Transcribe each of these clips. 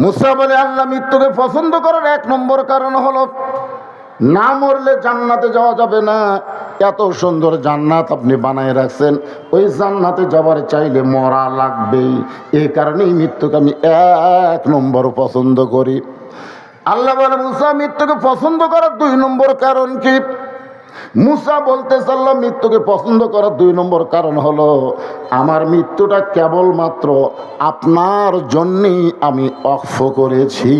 মুসা বলে, আল্লাহ মৃত্যুকে পছন্দ করার এক নম্বর কারণ হলো, না মরলে জান্নাতে যাওয়া যাবে না। এত সুন্দর জান্নাত আপনি বানায় রাখছেন। ওই জান্নাতে যাবার চাইলে মরা লাগবেই। এই কারণেই মৃত্যুকে আমি এক নম্বর পছন্দ করি। আল্লাহ বলে, মুসা, মৃত্যুকে পছন্দ করার দুই নম্বর কারণ কি? মুসা বলতে চাল্লাম মৃত্যুকে পছন্দ করার দুই নম্বর কারণ হলো, আমার মৃত্যুটা কেবলমাত্র আপনার জন্যেই আমি অক্ষ করেছি।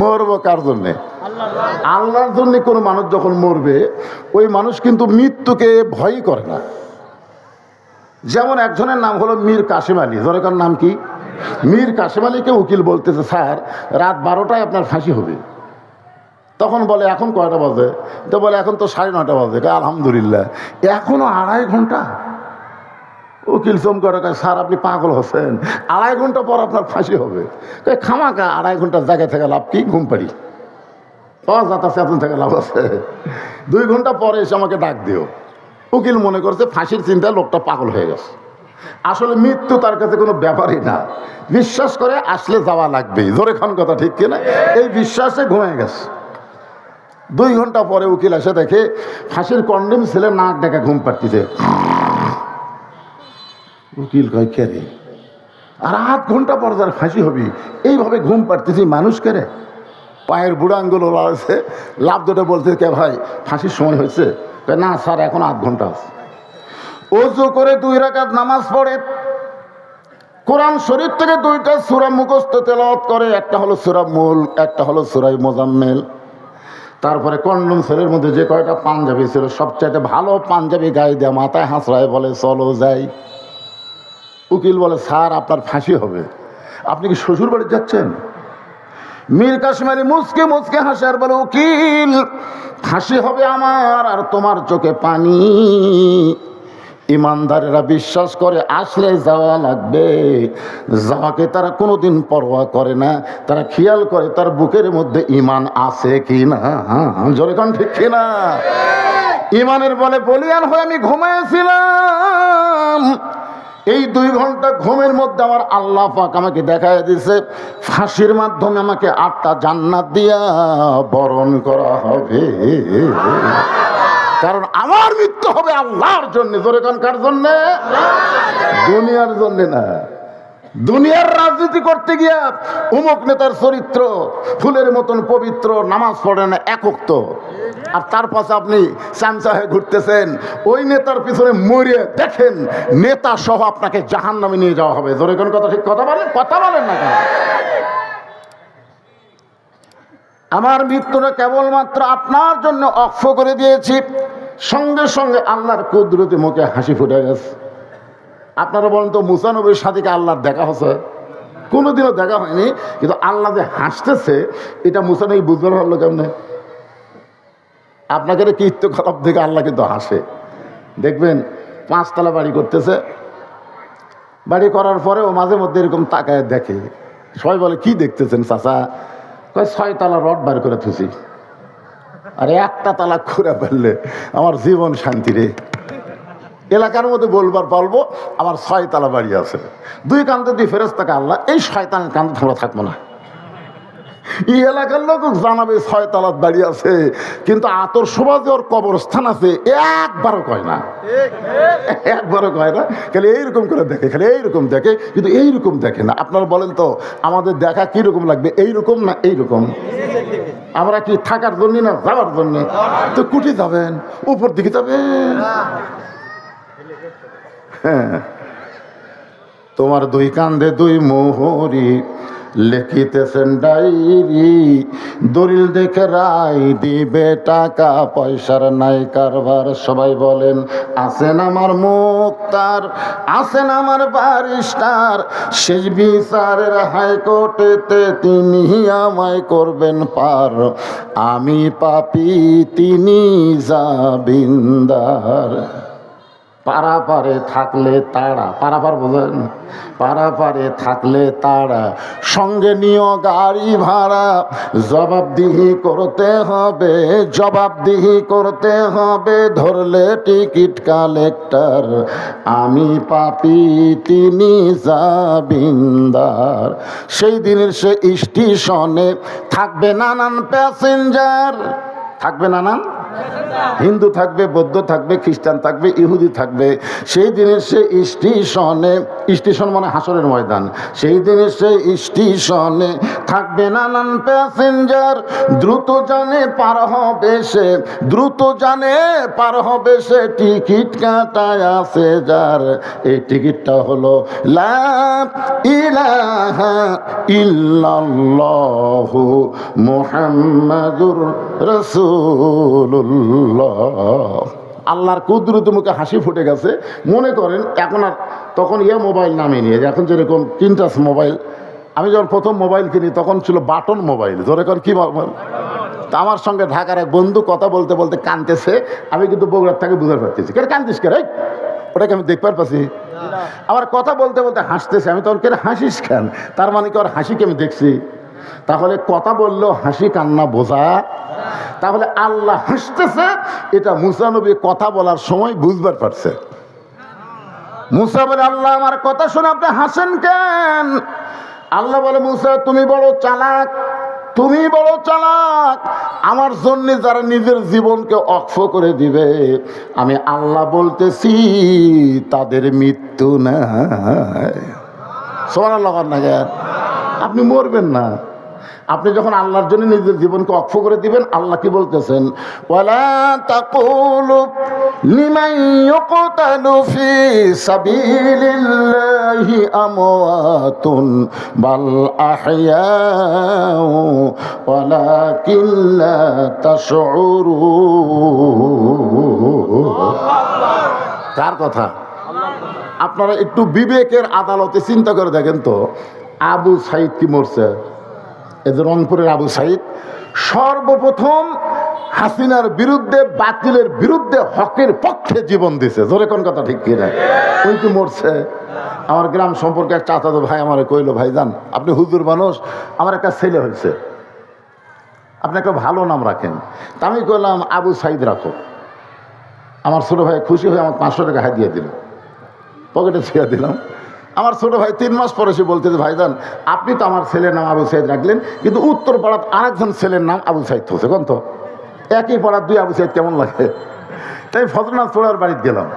মরবো কার জন্যে? আল্লাহর জন্য কোনো মানুষ যখন মরবে, ওই মানুষ কিন্তু মৃত্যুকে ভয় করে না। যেমন একজনের নাম হলো মীর কাশিম আলী। জনকার নাম কি? মীর কাশিম আলীকে উকিল বলতেছে, স্যার, রাত বারোটায় আপনার ফাঁসি হবে। তখন বলে, এখন কয়টা বাজে? তো বলে, এখন তো সাড়ে নটা বাজে। আলহামদুলিল্লাহ। এখনও আড়াই ঘণ্টা? উকিল চমকার কাছে স্যার, আপনি পাগল হচ্ছেন আড়াই ঘণ্টা পর আপনার ফাঁসি হবে। খামাকা, আড়াই ঘণ্টার জায়গায় থেকে লাভ কি? ঘুম পাড়ি। পাওয়া যাচ্ছে এতন থেকে লাভ আছে। দুই ঘণ্টা পরে এসে আমাকে ডাক দিও। উকিল মনে করছে ফাঁসির চিন্তায় লোকটা পাগল হয়ে গেছে। আসলে মৃত্যু তার কাছে কোনো ব্যাপারই না। বিশ্বাস করে আসলে যাওয়া লাগবেই। ধরে খান কথা ঠিক কিনা? এই বিশ্বাসে ঘুমিয়ে গেছে। দুই ঘণ্টা পরে উকিল এসে দেখে ফাঁসির কন্ডেম ছেলে নাক ডেকে ঘুম পাড়তিছে। উকিল কয়, কে রে? আর আধ ঘণ্টা পর তার ফাঁসি হবি, এইভাবে ঘুম পাড়তেছি মানুষ কে রে? পায়ের বুড়া আঙ্গুল আছে লাভ দুটো বলতে কে ভাই, ফাঁসির সময় হয়েছে? না স্যার, এখন আধ ঘণ্টা আছে। অজু করে দুই রাকাত নামাজ পড়ে। কোরআন শরীফ থেকে দুইটা সুরা মুখস্থ তেলাওয়াত করে, একটা হলো সুরা মূল, একটা হলো সুরাই মোজাম্মেল। তারপরে কন্ডম সেলের মধ্যে যে কয়টা পাঞ্জাবি ছিল, সবচাইতে ভালো পাঞ্জাবি গায়ে দেওয়া মাথায় হাঁসড়ায় বলে, চলো যাই। উকিল বলে, স্যার, আপনার ফাঁসি হবে। আপনি কি শ্বশুর বাড়ি যাচ্ছেন? মীর কাশ্মীরি মুসকে মুসকে হাসে আর বলে, উকিল, ফাঁসি হবে আমার আর তোমার চোখে পানি। ইমানদারেরা বিশ্বাস করে, আসলে যাওয়া লাগবে। যাওয়াকে তারা কোনোদিন পরোয়া করে না। তারা খেয়াল করে, তার বুকের মধ্যে ইমান আছে কি না? জোরে কান ঠিক কি না? ইমানের বলে, বলিয়ান হয়ে আমি ঘুমিয়েছিলাম এই দুই ঘণ্টা ঘুমের মধ্যে আমার আল্লাহ পাক আমাকে দেখায় দিছে। ফাঁসির মাধ্যমে আমাকে আটটা জান্নাত দিয়া বরণ করা হবে। কারণ আমার মৃত্যু হবে আল্লাহর জন্য। জোরে কার জন্যে? দুনিয়ার জন্য না। দুনিয়ার রাজনীতি করতে গিয়া উমুক নেতার চরিত্র, ফুলের মতন পবিত্র, নামাজ পড়ে না একক তো আর তার পাশে আপনি চামচা হয়ে ঘুরতেছেন, ওই নেতার পিছনে মরিয়ে দেখেন, নেতা সহ আপনাকে জাহান নামে নিয়ে যাওয়া হবে। জোরে কোন কথা ঠিক কথা বলেন? কথা বলেন না কেন? আমার মৃত্যুটা কেবলমাত্র আপনার জন্য অক্ষ করে দিয়েছি। সঙ্গে সঙ্গে আল্লাহর কুদরতি মুখে হাসি ফুটে গেছে। আপনারা বলেন তো মুসানবীর সাথে কি আল্লাহর দেখা হচ্ছে কোনোদিনও দেখা হয়নি, কিন্তু আল্লাহ যে হাসতেছে, এটা মুসানবী বুঝতে পারল কেমনে? আপনাকে কীর্ত খারাপ দেখে আল্লাহ কিন্তু হাসে। দেখবেন, পাঁচতলা বাড়ি করতেছে। বাড়ি করার পরেও মাঝে মধ্যে এরকম তাকায় দেখে। সবাই বলে, কি দেখতেছেন চাচা? ছয় তালা রড বার করে থুসি আর একটা তালা খুঁড়ে ফেললে আমার জীবন শান্তি রে। এলাকার মধ্যে বলবার বলব আমার ছয় তালা বাড়ি আছে। দুই কান্তে দুই ফেরত আল্লাহ, এই শয়তান কান্তে আমরা থাকব না। এই এলাকার লোক জানাবে ছয় তালাত বাড়ি আছে কিন্তু আতর সমাজে ওর কবরস্থান আছে একবারও কয় না। একবারও কয় না। খালি এইরকম করে দেখে খালি এইরকম দেখে কিন্তু এইরকম দেখে না। আপনারা বলেন তো আমাদের দেখা কীরকম লাগবে? এইরকম না এইরকম? আমরা কি থাকার জন্য না যাওয়ার জন্য? তো কুটি যাবেন উপর দিকে যাবেন। হ্যাঁ। তোমার দুই কান্দে দুই মোহরি লিখিতেছেন ডাইরি দলিল দেখে রায় দিবে টাকা, পয়সার নাই কারবার। সবাই বলেন, আছেন আমার মুক্তার, আছেন আমার বারিস্টার শেষ বিচারের হাইকোর্টেতে তিনি আমায় করবেন পার। আমি পাপি, তিনি জাবিন্দার পারাপারে থাকলে তারা, পারাপার বোঝেন পারাপারে থাকলে তারা, সঙ্গে নিও গাড়ি ভাড়া, জবাবদিহি করতে হবে, জবাবদিহি করতে হবে, ধরলে টিকিট কালেক্টর, আমি পাপি, তিনি জাবিন্দার সেই দিনের সে স্টেশনে থাকবে নানান প্যাসেঞ্জার। থাকবে নানান? হিন্দু থাকবে, বৌদ্ধ থাকবে, খ্রিস্টান থাকবে, ইহুদি থাকবে। সেই দিনের সে স্টেশনে, স্টেশন মানে হাসরের ময়দান। সেই দিনের সে স্টেশনে থাকবে নানান প্যাসেঞ্জার। দ্রুত জানে পার হবে সে, দ্রুত জানে পার হবে সে। টিকিট কাটায় আছে যার। এই টিকিটটা হলো ইল্লাল্লাহু মুহাম্মাদুর রাসূলুল্লাহ। আল্লাহর কুদরত মুখে হাসি ফুটে গেছে। মনে করেন, এখন আর তখন ইয়ে মোবাইল নামে নিয়ে এখন যেরকম তিনটাস মোবাইল, আমি যখন প্রথম মোবাইল কিনি, তখন ছিল বাটন মোবাইল। ধরে কর কি মোবাইল? তা আমার সঙ্গে ঢাকার এক বন্ধু কথা বলতে বলতে কানতেছে। আমি কিন্তু বগুড়ার থেকে বুঝতে পারতেছি কে কানতিস কে ওটাকে আমি দেখবার পাচ্ছি। আবার কথা বলতে বলতে হাসতেছে। আমি তখন কেন হাসিস কেন? তার মানে কি ওর হাসিকে আমি দেখছি। তাহলে কথা বললেও হাসি কান্না বোঝা তাহলে আল্লাহ হাসতেছে, এটা মুসানবী কথা বলার সময় বুঝবার পারছে। মুসা বলে, আল্লাহ, আমার কথা শুনে আপনি হাসেন কেন? আল্লাহ বলে, মুসা, তুমি বড় চালাক, তুমি বড় চালাক। আমার জন্য যারা নিজের জীবনকে অক্ষ করে দিবে, আমি আল্লাহ বলতেছি, তাদের মৃত্যু নাই। সোমান লাগান না? আপনি মরবেন না। আপনি যখন আল্লাহর জন্য নিজের জীবনকে অক্ষ করে দিবেন, আল্লাহ কি বলতেছেন? কার কথা? আপনারা একটু বিবেকের আদালতে চিন্তা করে দেখেন তো। আবু সাইদ কি মরছে? এই রংপুরের আবু সাইদ, সর্বপ্রথম হাসিনার বিরুদ্ধে, বাতিলের বিরুদ্ধে হকের পক্ষে জীবন দিছে। জোরে কোন কথা ঠিক কিনা? ওই কি মরছে। আমার গ্রাম সম্পর্কে এক চাচাতো ভাই আমার কইলো, ভাই যান আপনি হুজুর মানুষ, আমার একটা ছেলে হয়েছে। আপনি একটা ভালো নাম রাখেন। তা আমি কইলাম, আবু সাইদ রাখো। আমার ছোটো ভাই খুশি হয়ে আমার পাঁচশো টাকা হাত দিয়ে দিল। পকেটে ছুঁয়ে দিলাম। আমার ছোট ভাই তিন মাস পরে সে বলতে যে ভাইজান, আপনি তো আমার ছেলের নাম আবুল সাইদ রাখলেন, কিন্তু উত্তর পাড়ার আরেকজন ছেলের নাম আবুল সাইদ হচ্ছে কোন তো একই পাড়ার দুই আবু সাইদ কেমন লাগে? তাই ফজরনাথ চোড়ার বাড়িতে গেলাম।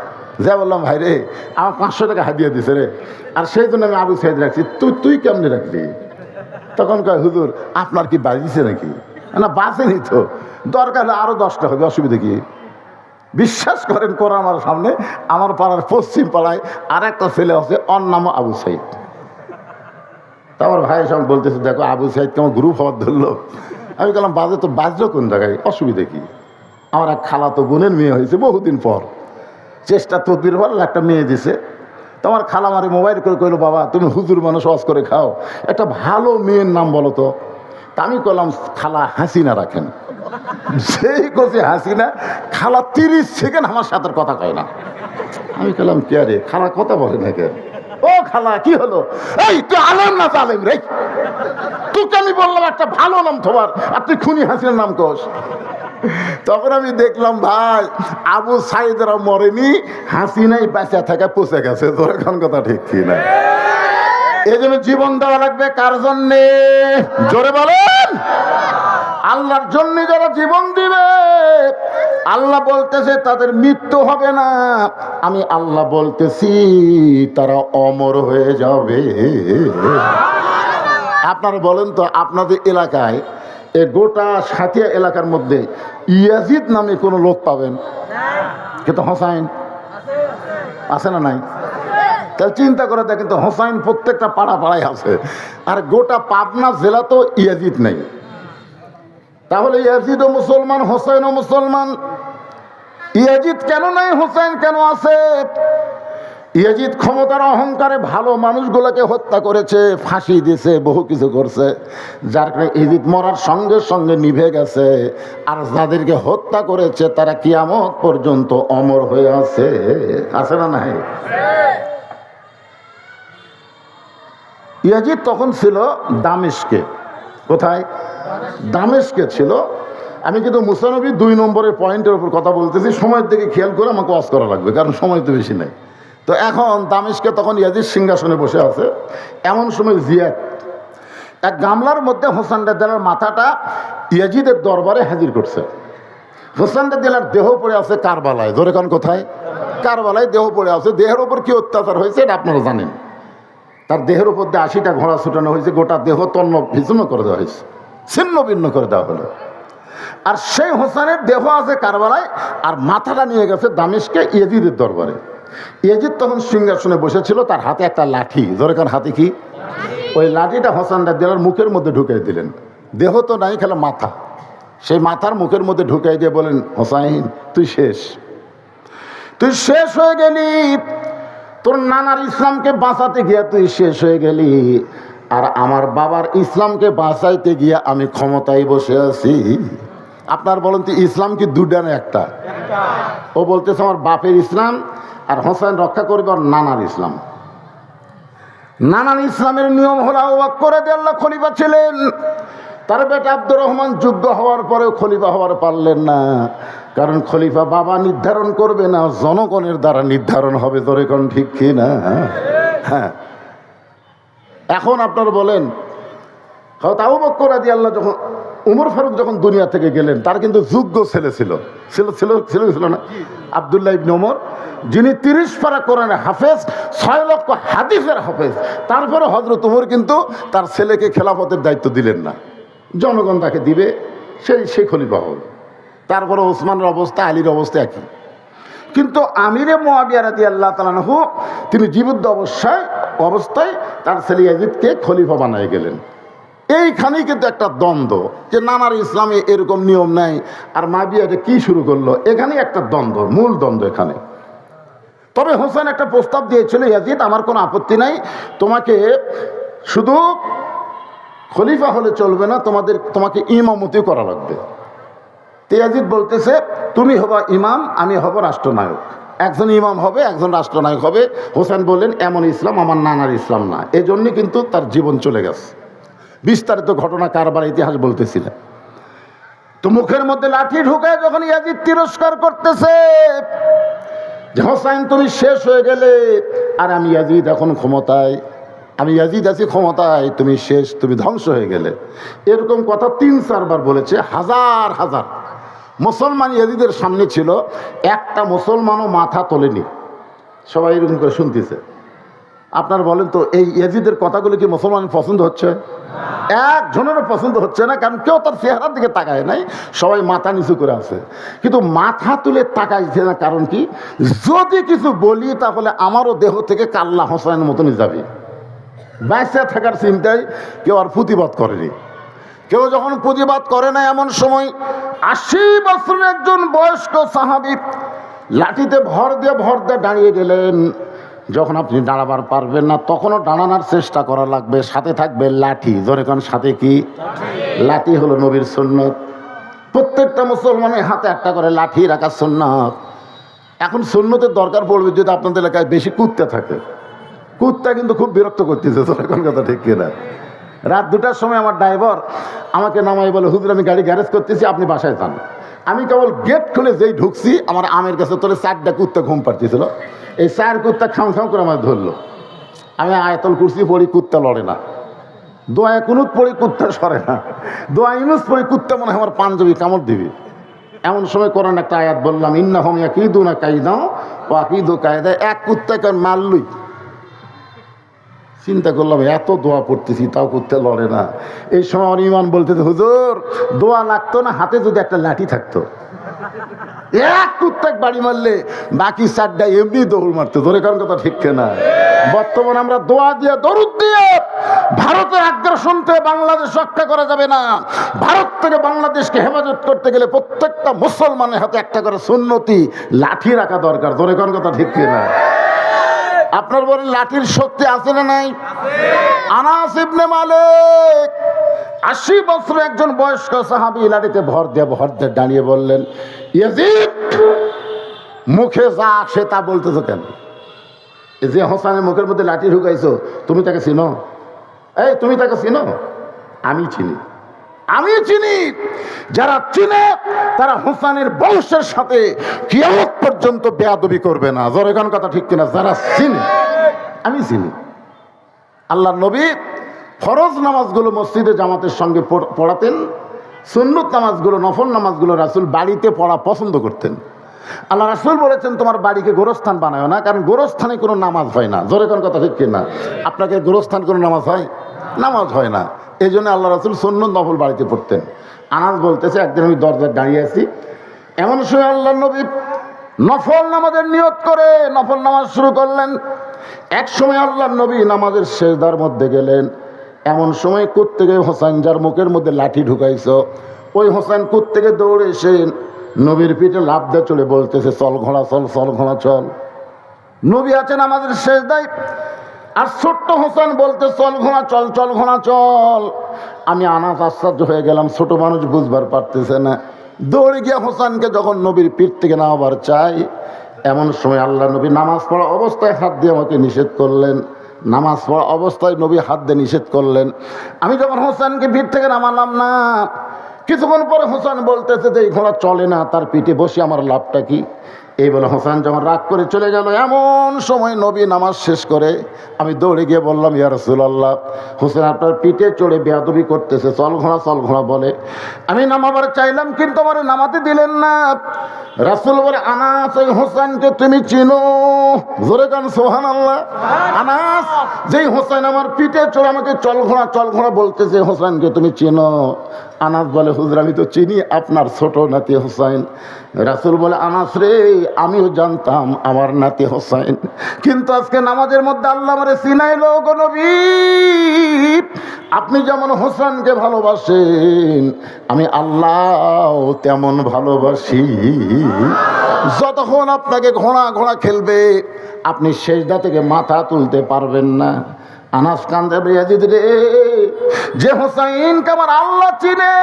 যা বললাম, ভাই রে, আমার পাঁচশো টাকা হাতিয়ে দিছে রে, আর সেই জন্য আমি আবু সাইদ রাখছি। তুই তুই কেমনি রাখলি? তখন কয়, হুজুর, আপনার কি বাজিছে নাকি? না, বাঁচেনি তো। দরকার হলে আরও দশটা হবে, অসুবিধা কি? বিশ্বাস করেন কোরআন আমার সামনে, আমার পাড়ার পশ্চিম পাড়ায় আর একটা ছেলে আছে, ওর নাম আবু সাইদ। তারপর আমার ভাই সঙ্গে বলতেছে, দেখো, আবু সাইদ কেমন গ্রুপ হওয়ার ধরলো আমি বললাম, বাজে তো বাজলো কোন জায়গায়? অসুবিধা কি? আমার এক খালা তো বোনের মেয়ে হয়েছে বহুদিন পর। চেষ্টা তদবির হল, একটা মেয়ে দিছে। তোমার খালা মারে মোবাইল করে কইলো, বাবা, তুমি হুজুর মানুষ, ওয়াজ করে খাও। একটা ভালো মেয়ের নাম বলো তো? তা আমি করলাম খালা হাসিনা রাখেন। সেই কছি হাসিনা খালা তিরিশ সেকেন্ড আমার সাথে কথা কয় না। আমি কলাম কে খালা কথা বলে না কে ও খালা, কি হলো? এই, তুই আলেম না আলেম রে? তোকে আমি বললাম একটা ভালো নাম তোমার, আর তুই খুনি হাসিনার নাম কস। তখন আমি দেখলাম, ভাই, আবু সাইদরা মরেনি, হাসিনাই বেঁচে থাকা পচে গেছে। তোর এখন কথা ঠিক কি না? এই জন্য জীবন দেওয়া লাগবে কার জন্যে? জোরে বলেন! আল্লাহর জন্য যারা জীবন দিবে, আল্লাহ বলতেছে, তাদের মৃত্যু হবে না। আমি আল্লাহ বলতেছি, তারা অমর হয়ে যাবে। আপনারা বলেন তো, আপনাদের এলাকায়, এ গোটা সাথিয়া এলাকার মধ্যে ইয়াজিদ নামে কোনো লোক পাবেন? কিন্তু হোসাইন? আছে না নাই? তাহলে চিন্তা করে দেখেন তো, হোসাইন প্রত্যেকটা পাড়া পাড়ায় আছে। আর গোটা পাবনা জেলা তো ইয়াজিদ নেই। তাহলে ইয়াজিদও মুসলমান, হোসেনও মুসলমান। ইয়াজিদ কেন নাই? হোসেন কেন আছে? ইয়াজিদ ক্ষমতার অহংকারে ভালো মানুষগুলোকে হত্যা করেছে, ফাঁসি দিয়েছে, বহু কিছু করছে। যার কারণে ইজিদ মরার সঙ্গে সঙ্গে নিভে গেছে। আর যাদেরকে হত্যা করেছে, তারা কিয়ামত পর্যন্ত অমর হয়ে আছে। আছে না নাই? ইয়াজিদ তখন ছিল দামেশকে। কোথায়? দামেশকে ছিল। আমি কিন্তু মুসানবী দুই নম্বরের পয়েন্টের উপর কথা বলতেছি, সময়ের দিকে খেয়াল করে আমাকে ওয়াজ করা লাগবে, কারণ সময় তো বেশি নেই। তো এখন দামেশকে তখন ইয়াজির সিংহাসনে বসে আছে, এমন সময় জিয়াদ, এক গামলার মধ্যে হোসেন রাদ্দালের মাথাটা ইয়াজিদের দরবারে হাজির করছে। হোসেন রাদ্দালের দেহ পড়ে আছে কারবালায়, ধরে কোন কোথায়? কারবালায় দেহ পড়ে আছে, দেহের ওপর কি অত্যাচার হয়েছে এটা আপনারা জানেন। তার দেহের উপর দিয়ে আশিটা ঘোড়া ছুটানো হয়েছে, গোটা দেহ তন্ন ভিন্ন করে দেওয়া হয়েছে। ছিন্ন ভিন্ন করে দেওয়া হলো। আর সেই হোসেনের দেহ আছে কারবালায়, আর মাথাটা নিয়ে গেছে দামেশকে ইয়েজিদের দরবারে। ইয়েজিদ তখন সিংহাসনে বসেছিল, তার হাতে একটা লাঠি। দরকার হাতে কি? ওই লাঠিটা হোসেন রাজ্জার মুখের মধ্যে ঢুকিয়ে দিলেন। দেহ তো নাই, খেলে মাথা। সেই মাথার মুখের মধ্যে ঢুকিয়ে দিয়ে বলেন, হোসাইন, তুই শেষ। তুই শেষ হয়ে গেলি। তোর নানার ইসলামকে বাঁচাতে গিয়ে তুই শেষ হয়ে গেলি। আর আমার বাবার ইসলামকে বাঁচাইতে গিয়া আমি ক্ষমতায় বসে আছি। আপনার বলেন তো, ইসলাম কি দুটা না একটা? ও বলতেছে, আমার বাপের ইসলাম আর হোসেন রক্ষা করবে আর নানার ইসলাম। নানান ইসলামের নিয়ম হলো অবাক করে আল্লাহ খলিফা ছিলেন। তার বেটা আব্দুর রহমান যুদ্ধ হওয়ার পরেও খলিফা হওয়ার পারলেন না। কারণ খলিফা বাবা নির্ধারণ করবে না, জনগণের দ্বারা নির্ধারণ হবে তোরে কোন ঠিক কি না হ্যাঁ। এখন আপনারা বলেন আবু বক্কর আদি আল্লাহ যখন, উমর ফারুক যখন দুনিয়া থেকে গেলেন, তার কিন্তু যোগ্য ছেলে ছিল। ছিল ছিল ছিল ছিল না? আবদুল্লাহ ইবনে ওমর যিনি তিরিশ পারা কোরআনে হাফেজ, ছয় লক্ষ হাদিফের হাফেজ। তারপরে হজরত উমর কিন্তু তার ছেলেকে খেলাফতের দায়িত্ব দিলেন না। জনগণ তাকে দিবে, সেই সেই খলিফা হবে তারপরে ওসমানের অবস্থা, আলীর অবস্থা একই। কিন্তু আমিরে মোয়াবিয়া আল্লাহ তালানহু তিনি জীবুদ্ধ অবস্থায় অবস্থায় তার ছেলে ইয়াজিদকে খলিফা বানায় গেলেন। এইখানেই কিন্তু একটা দ্বন্দ্ব যে নানার ইসলামে এরকম নিয়ম নাই, আর মাবিয়াটা কি শুরু করল? এখানেই একটা দ্বন্দ্ব, মূল দ্বন্দ্ব এখানে। তবে হোসেন একটা প্রস্তাব দিয়েছিল, ইয়াজিদ, আমার কোনো আপত্তি নাই, তোমাকে শুধু খলিফা হলে চলবে না, তোমাদের, তোমাকে ইমামতি করা লাগবে। তেয়াজিদ বলতেছে, তুমি হবা ইমাম, আমি হব রাষ্ট্রনায়ক। একজন ইমাম হবে, একজন রাষ্ট্রনায়ক হবে। হোসেন বললেন, এমন ইসলাম আমার নানার ইসলাম না। এই জন্যে কিন্তু তার জীবন চলে গেছে। বিস্তারিত ঘটনা কারবার ইতিহাস বলতেছিলেন। তো মুখের মধ্যে লাঠি ঢুকায় যখন ইয়াজিদ তিরস্কার করতেছে যে, হোসাইন, তুমি শেষ হয়ে গেলে, আর আমি ইয়াজিদ এখন ক্ষমতায়, আমি ইয়াজিদ আছি ক্ষমতায়, তুমি শেষ, তুমি ধ্বংস হয়ে গেলে। এরকম কথা তিন চারবার বলেছে, হাজার হাজার। মুসলমান ইয়াজিদের সামনে ছিল, একটা মুসলমানও মাথা তোলেনি। সবাই এরকম করে শুনতেছে। আপনার বলেন তো, এই ইয়াজিদের কথাগুলো কি মুসলমান পছন্দ হচ্ছে? একজনেরও পছন্দ হচ্ছে না, কারণ কেউ তার চেহারার দিকে তাকায় নাই, সবাই মাথা নিচু করে আছে। কিন্তু মাথা তুলে তাকাইছে না, কারণ কি? যদি কিছু বলি, তাহলে আমারও দেহ থেকে কাল্লা হোসেনের মতনই যাবে। বাইসে থাকার চিন্তায় কেউ আর প্রতিবাদ করেনি। কেউ যখন প্রতিবাদ করে না এমন সময় আশি বছরের একজন বয়স্ক সাহাবি লাঠিতে ভর দিয়ে ভর দিয়ে দাঁড়িয়ে গেলেন। যখন আপনি দাঁড়াবার পারবেন না, তখনও দাঁড়ানোর চেষ্টা করা লাগবে। সাথে থাকবে লাঠি। কারণ সাথে কি? লাঠি হলো নবীর সুন্নত। প্রত্যেকটা মুসলমানের হাতে একটা করে লাঠি রাখা সুন্নত। এখন সুন্নতের দরকার পড়বে যদি আপনাদের এলাকায় বেশি কুত্তে থাকে। কুত্তা কিন্তু খুব বিরক্ত করতেছে এখন কথা ঠিক কিনা? রাত দুটার সময় আমার ড্রাইভার আমাকে নামাই বলে, হুজুর, আমি গাড়ি গ্যারেজ করতেছি, আপনি বাসায় যান। আমি কেবল গেট খুলে যেই ঢুকছি, আমার আমের কাছে তোলে চারটা কুত্তা ঘুম পাড়তেছিল। এই চার কুত্তা খাম খাম করে আমার ধরলো। আমি আয়তল কুর্সি পড়ি, কুত্তা লড়ে না। দোয়া কুনুত পড়ি, কুত্তা সরে না। দোয়া ইনুস পড়ি, কুত্তা মনে হয় আমার পাঞ্জাবি কামড় দিবি। এমন সময় কোরআন একটা আয়াত বললাম ইন্না হোম একইদু না কাইদাও ও আকিদু কায়দা এক কুত্তাকে মারলুই। চিন্তা করলাম, এত দোয়া পড়তেছি, তাও করতে লড়ে না। এই সময় ইমান বলতে হুজুর, দোয়া লাগতো না, হাতে যদি একটা লাঠি থাকতো। এক কুত্তাক বাড়ি মারলে, বাকি চারটা এমনি দৌড় মারতো, ধরে কারণ কথা ঠিক না বর্তমানে আমরা দোয়া দিয়ে দরুদ দিয়ে ভারতের আগ্রাসন থেকে বাংলাদেশ রক্ষা করা যাবে না। ভারত থেকে বাংলাদেশকে হেফাজত করতে গেলে প্রত্যেকটা মুসলমানের হাতে একটা করে সুন্নতি, লাঠি রাখা দরকার, ধরে কারণ কথা ঠিক না আপনার বলেন লাঠির শক্তি আছে না নাই? আনাস ইবনে মালিক আশি বছর একজন বয়স্ক সাহাবি লাঠিতে ভর দিয়ে ভর দিয়ে দাঁড়িয়ে বললেন, ইয়াজিদ, মুখে যা আসে তা বলতেছো কেন? যে হোসানের মুখের মধ্যে লাঠি ঢুকাইছো, তুমি তাকে চিনো? এই, তুমি তাকে চিনো? আমি চিনি। আমি চিনি। যারা চিনে, তারা হুসানের বংশের সাথে কিয়ামত পর্যন্ত বেয়াদবি করবে না। জরেগান কথা ঠিক কিনা? যারা চিনে, আমি চিনি। আল্লাহ নবী ফরজ নামাজগুলো মসজিদে জামাতের সঙ্গে পড়- পড়াতেন, সুন্নত নামাজগুলো, নফল নামাজগুলো রাসুল বাড়িতে পড়া পছন্দ করতেন। আল্লাহ রাসুল বলেছেন, তোমার বাড়িকে গোরস্থান বানায় না, কারণ গোরস্থানে কোনো নামাজ হয় না। জোরে কোন কথা ঠিক কিনা? আপনাকে গোরস্থান কোনো নামাজ হয়? নামাজ হয় না। এই জন্য আল্লাহ রাসুল সুন্নত নফল বাড়িতে পড়তেন। আনাজ বলতেছে, একদিন আমি দরজায় দাঁড়িয়ে আছি। এমন সময় আল্লাহ নবী নফল নামাজের নিয়ত করে নফল নামাজ শুরু করলেন। এক সময় আল্লাহ নবী নামাজের শেষদার মধ্যে গেলেন। এমন সময় থেকে হোসেন যার মুখের মধ্যে লাঠি ঢুকাইছ, ওই হোসেন থেকে দৌড়ে এসে নবীর পিঠে লাভ দিয়ে চলে বলতেছে, চল ঘোড়া, চল চল ঘোড়া, চল। নবী আছেন আমাদের শেষ দায় আর ছোট্ট হোসেন বলতে, চল ঘোড়া, চল চল ঘোড়া, চল। আমি আনাজ আশ্চর্য হয়ে গেলাম, ছোট মানুষ বুঝবার পারতেছে না। দৌড়ে গিয়ে হোসেনকে যখন নবীর পিঠ থেকে নামাবার চাই, এমন সময় আল্লাহ নবী নামাজ পড়া অবস্থায় হাত দিয়ে আমাকে নিষেধ করলেন। নামাজ পড়া অবস্থায় নবী হাত দিয়ে নিষেধ করলেন। আমি যখন হোসেনকে পিঠ থেকে নামালাম না, কিছুক্ষণ পরে হোসেন বলতেছে যে, এই ঘোড়া চলে না, তার পিঠে বসে আমার লাভটা কি? এই বলে হোসেন যখন রাগ করে চলে গেল এমন সময় নবী নামাজ শেষ করে আমি দৌড়ে গিয়ে বললাম ইয়া রসুল্লাহ হোসেন আপনার পিঠে চড়ে বেয়াদবি করতেছে চল ঘোড়া চল ঘোড়া বলে। আমি নামাবার চাইলাম কিন্তু আমার নামাতে দিলেন না। রাসুল বলে আনাস ওই হোসেনকে তুমি চিনো? জোরে গান সোহান আল্লাহ আনাস যেই হোসেন আমার পিঠে চড়ে আমাকে চল ঘোড়া চল ঘোড়া বলতেছে হোসেনকে তুমি চিনো? আনাস বলে হুজুর আমি তো চিনি আপনার ছোট নাতি হোসাইন রাসুল বলে, আনাস রে, আমিও জানতাম আমার নাতি হোসাইন। কিন্তু আজকে নামাজের মধ্যে আল্লাহ আমারে চিনাইল গো আপনি যেমন হোসেনকে ভালোবাসেন, আমি আল্লাহ তেমন ভালোবাসি। যতক্ষণ আপনাকে ঘোড়া ঘোড়া খেলবে, আপনি শেষদা থেকে মাথা তুলতে পারবেন না। আনাস কান্দে বেয়াজিদ রে, যে হোসাইনকে আমার আল্লাহ চিনে,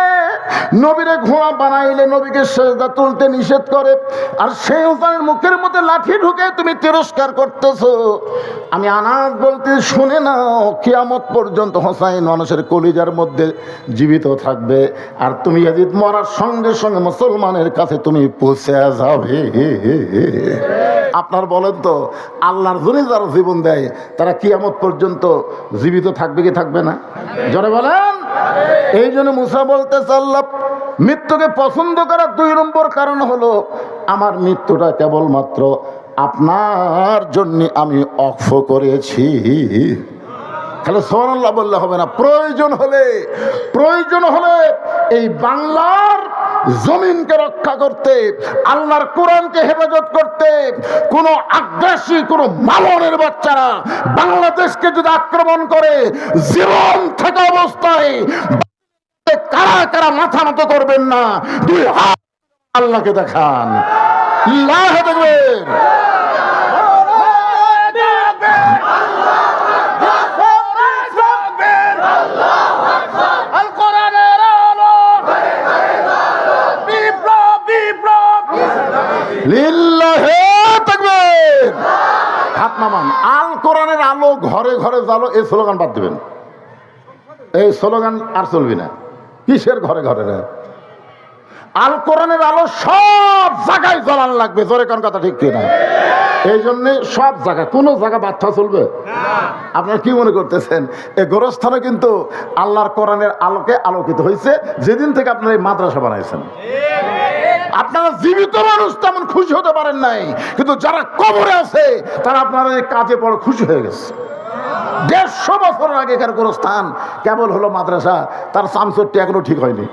নবীরে ঘোড়া বানাইলে নবীকে সেজদা তুলতে নিষেধ করে, আর সেই হোসাইনের মুখের মধ্যে লাঠি ঢুকে তুমি তিরস্কার করতেছো। আমি আনাস বলতে, শুনে নাও, কিয়ামত পর্যন্ত হোসাইন মানুষের কলিজার মধ্যে জীবিত থাকবে, আর তুমি ইয়াজিদ মরার সঙ্গে সঙ্গে মুসলমানের কাছে তুমি পৌঁছে যাবে। আপনার বলেন তো, আল্লাহর জন্য যারা জীবন দেয়, তারা কিয়ামত পর্যন্ত জীবিত থাকবে কি থাকবে না? জরে বলেন। এই জন্য মুসা বলতে আল্লাহ মৃত্যুকে পছন্দ করার দুই নম্বর কারণ হলো, আমার মৃত্যুটা কেবলমাত্র আপনার জন্য আমি অক্ষ করেছি। তাহলে সোহানাল্লাহ বললে হবে না, প্রয়োজন হলে প্রয়োজন হলে এই বাংলার জমিনকে রক্ষা করতে, আল্লাহর কোরআনকে হেফাজত করতে, কোন আগ্রাসী, কোন মালনের বাচ্চারা বাংলাদেশকে যদি আক্রমণ করে, জীবন থাকা অবস্থায় কারা কারা মাথা মতো করবেন না? দুই হাত আল্লাহকে দেখান। আল্লাহ দেখবেন আল কোরআনের আলো বিপ্লব বিপ্লব লিল্লাহে তাকবীর হাত নামান আল কোরআনের আলো ঘরে ঘরে জালো এই স্লোগান বাদ দেবেন। এই স্লোগান আর চলবি না। কিসের ঘরে ঘরে আল কোরআনের আলো সব জায়গায় জ্বলান লাগবে। জোরে কোন কথা ঠিক কিনা? এই জন্যে সব জায়গা, কোনো জায়গা বাচ্চা চলবে? আপনারা কি মনে করতেছেন? এই গোরস্থানে কিন্তু আল্লাহর কোরআনের আলোকে আলোকিত হয়েছে। যেদিন থেকে আপনারা এই মাদ্রাসা বানাইছেন। আপনারা জীবিত মানুষ তেমন খুশি হতে পারেন নাই। কিন্তু যারা কবরে আছে, তারা আপনারা কাজে বড় খুশি হয়ে গেছে। দেড়শো বছর আগেকার কোনো স্থান কেবল হলো মাদ্রাসা, তার সামসরটি এখনও ঠিক হয়নি।